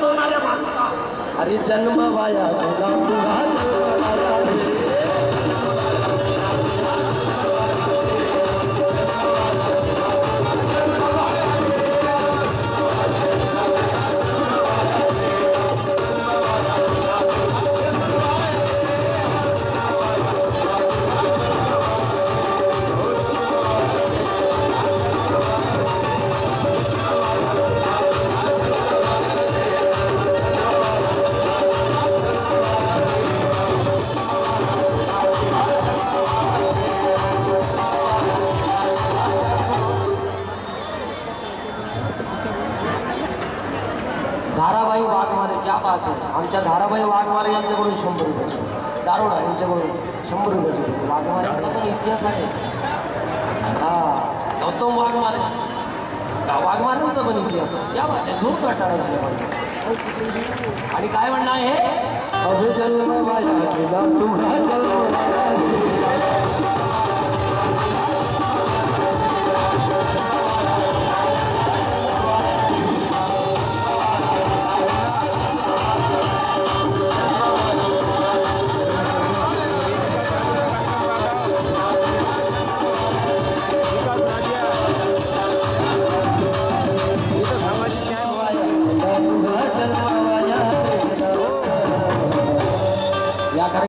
बनवणाऱ्या माणसा. अरे जन्म वाया तुला तुला धाराबाई वाघमारे क्या बात आहे आमच्या धाराबाई वाघमारे यांच्याकडून शंभर रुपयाचे दारोडा यांच्याकडून शंभर रुपयाचे वाघमाऱ्यांचा पण इतिहास आहे. हा गौतम वाघमारे. हा, वाघमाऱ्यांचा पण इतिहास आहे. क्या बात आहे झोप गटाळा झाल्या पाहिजे आणि काय म्हणणं आहे? अभि जन्म माया तुला तुझा